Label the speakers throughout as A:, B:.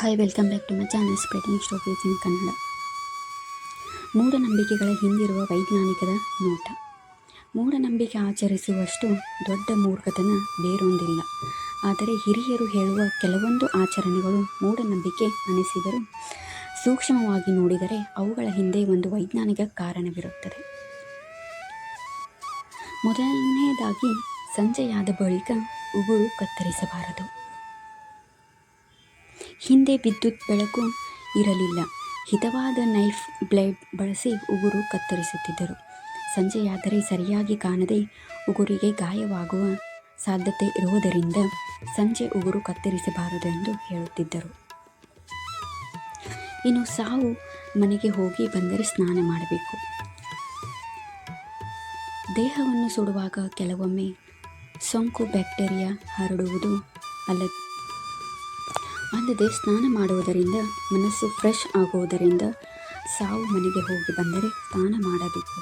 A: Hi, welcome back to my channel. Spreading stories in Kannada. ಮೂಢನಂಬಿಕೆಗಳ ಹಿಂದಿರುವ ವೈಜ್ಞಾನಿಕದ ನೋಟ. ಮೂಢನಂಬಿಕೆ ಆಚರಿಸುವಷ್ಟು ದೊಡ್ಡ ಮೂರ್ಖತನ ಬೇರೊಂದಿಲ್ಲ. ಆದರೆ ಹಿರಿಯರು ಹೇಳುವ ಕೆಲವೊಂದು ಆಚರಣೆಗಳು ಮೂಢನಂಬಿಕೆ ಅನಿಸಿದರೂ ಸೂಕ್ಷ್ಮವಾಗಿ ನೋಡಿದರೆ ಅವುಗಳ ಹಿಂದೆ ಒಂದು ವೈಜ್ಞಾನಿಕ ಕಾರಣವಿರುತ್ತದೆ. ಮೊದಲನೆಯದಾಗಿ ಸಂಜೆಯಾದ ಬಳಿಕ ಉಗುರು ಕತ್ತರಿಸಬಾರದು. ಹಿಂದೆ ವಿದ್ಯುತ್ ಬೆಳಕು ಇರಲಿಲ್ಲ. ಹಿತವಾದ ನೈಫ್ ಬ್ಲೇಡ್ ಬಳಸಿ ಉಗುರು ಕತ್ತರಿಸುತ್ತಿದ್ದರು. ಸಂಜೆಯಾದರೆ ಸರಿಯಾಗಿ ಕಾಣದೆ ಉಗುರಿಗೆ ಗಾಯವಾಗುವ ಸಾಧ್ಯತೆ ಇರುವುದರಿಂದ ಸಂಜೆ ಉಗುರು ಕತ್ತರಿಸಬಾರದು ಎಂದು ಹೇಳುತ್ತಿದ್ದರು. ಇನ್ನು ಸಾವು ಮನೆಗೆ ಹೋಗಿ ಬಂದರೆ ಸ್ನಾನ ಮಾಡಬೇಕು. ದೇಹವನ್ನು ಸುಡುವಾಗ ಕೆಲವೊಮ್ಮೆ ಸೋಂಕು ಬ್ಯಾಕ್ಟೀರಿಯಾ ಹರಡುವುದು ಅಲ್ಲ ಅಲ್ಲದೆ ಸ್ನಾನ ಮಾಡುವುದರಿಂದ, ಮನಸ್ಸು ಫ್ರೆಶ್ ಆಗುವುದರಿಂದ ಸಾವು ಮನೆಗೆ ಹೋಗಿ ಬಂದರೆ ಸ್ನಾನ ಮಾಡಬೇಕು.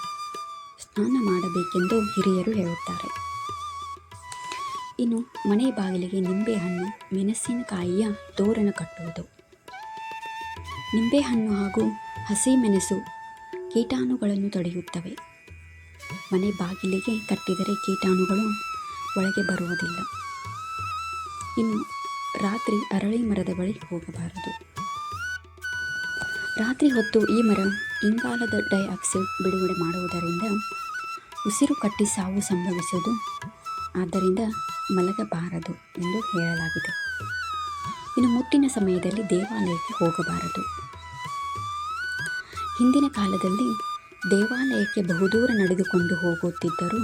A: ಸ್ನಾನ ಮಾಡಬೇಕೆಂದು ಹಿರಿಯರು ಹೇಳುತ್ತಾರೆ. ಇನ್ನು ಮನೆ ಬಾಗಿಲಿಗೆ ನಿಂಬೆಹಣ್ಣು, ಮೆಣಸಿನಕಾಯಿಯ ತೋರಣ ಕಟ್ಟುವುದು. ನಿಂಬೆಹಣ್ಣು ಹಾಗೂ ಹಸಿಮೆಣಸು ಕೀಟಾಣುಗಳನ್ನು ತಡೆಯುತ್ತವೆ. ಮನೆ ಬಾಗಿಲಿಗೆ ಕಟ್ಟಿದರೆ ಕೀಟಾಣುಗಳು ಒಳಗೆ ಬರುವುದಿಲ್ಲ. ಇನ್ನು ರಾತ್ರಿ ಅರಳಿ ಮರದ ಬಳಿ ಹೋಗಬಾರದು. ರಾತ್ರಿ ಹೊತ್ತು ಈ ಮರ ಇಂಗಾಲದ ಡೈಆಕ್ಸೈಡ್ ಬಿಡುಗಡೆ ಮಾಡುವುದರಿಂದ ಉಸಿರು ಕಟ್ಟಿ ಸಾವು ಸಂಭವಿಸುವುದು, ಆದ್ದರಿಂದ ಮಲಗಬಾರದು ಎಂದು ಹೇಳಲಾಗಿದೆ. ಇನ್ನು ಮುಟ್ಟಿನ ಸಮಯದಲ್ಲಿ ದೇವಾಲಯಕ್ಕೆ ಹೋಗಬಾರದು. ಹಿಂದಿನ ಕಾಲದಲ್ಲಿ ದೇವಾಲಯಕ್ಕೆ ಬಹುದೂರ ನಡೆದುಕೊಂಡು ಹೋಗುತ್ತಿದ್ದರೂ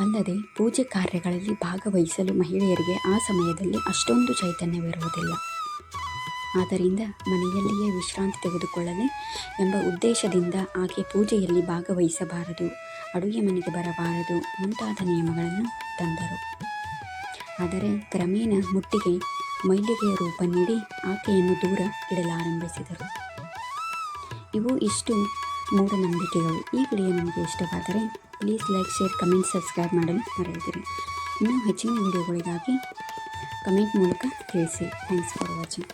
A: ಅಲ್ಲದೆ ಪೂಜೆ ಕಾರ್ಯಗಳಲ್ಲಿ ಭಾಗವಹಿಸಲು ಮಹಿಳೆಯರಿಗೆ ಆ ಸಮಯದಲ್ಲಿ ಅಷ್ಟೊಂದು ಚೈತನ್ಯವಿರುವುದಿಲ್ಲ. ಆದ್ದರಿಂದ ಮನೆಯಲ್ಲಿಯೇ ವಿಶ್ರಾಂತಿ ತೆಗೆದುಕೊಳ್ಳಲಿ ಎಂಬ ಉದ್ದೇಶದಿಂದ ಆಕೆ ಪೂಜೆಯಲ್ಲಿ ಭಾಗವಹಿಸಬಾರದು, ಅಡುಗೆ ಮನೆಗೆ ಬರಬಾರದು ಮುಂತಾದ ನಿಯಮಗಳನ್ನು ತಂದರು. ಆದರೆ ಕ್ರಮೇಣ ಮುಟ್ಟಿಗೆ ಮೈಲಿಗೆಯ ರೂಪ ನೀಡಿ ಆಕೆಯನ್ನು ದೂರ ಇಡಲಾರಂಭಿಸಿದರು. ಇವು ಇಷ್ಟು ಮೂಢನಂಬಿಕೆಗಳು ಈ ವಿಡಿಯೋ ನಿಮಗೆ ಇಷ್ಟವಾದರೆ please like share comment subscribe ಮಾಡಲು ಮರೆಯದಿರಿ. ಇನ್ನೂ ಹೆಚ್ಚಿನ ವಿಡಿಯೋಗಳಿಗಾಗಿ ಕಮೆಂಟ್ ಮೂಲಕ ತಿಳಿಸಿ. Thanks for watching